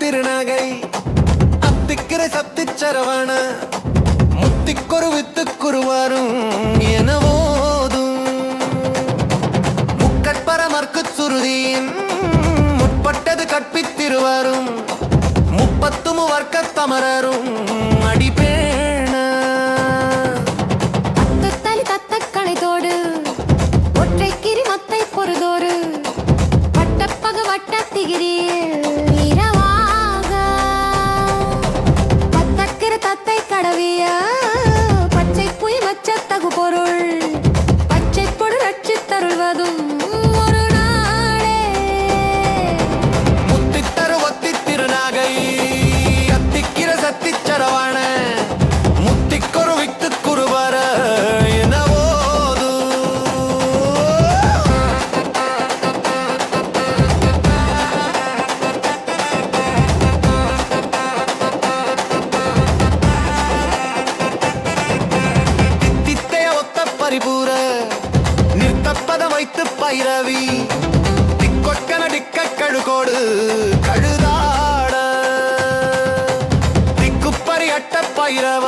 திருநாகை அத்திக்கிற சத்தி சரவான முத்திக்கொரு வித்துக்குருவாரும். அமரரும் அடிப்பேண அத்தத்தலி தத்தக்கணைத்தோடு ஒற்றை கிரி மத்தை பொறுதோறு பட்டப்பக வட்டத்திகிரியே. படைத்து பைரவி திக்கொட்டன டிக்க கழுகோடு கழுதாட. திக்குப்பறி அட்ட பைரவ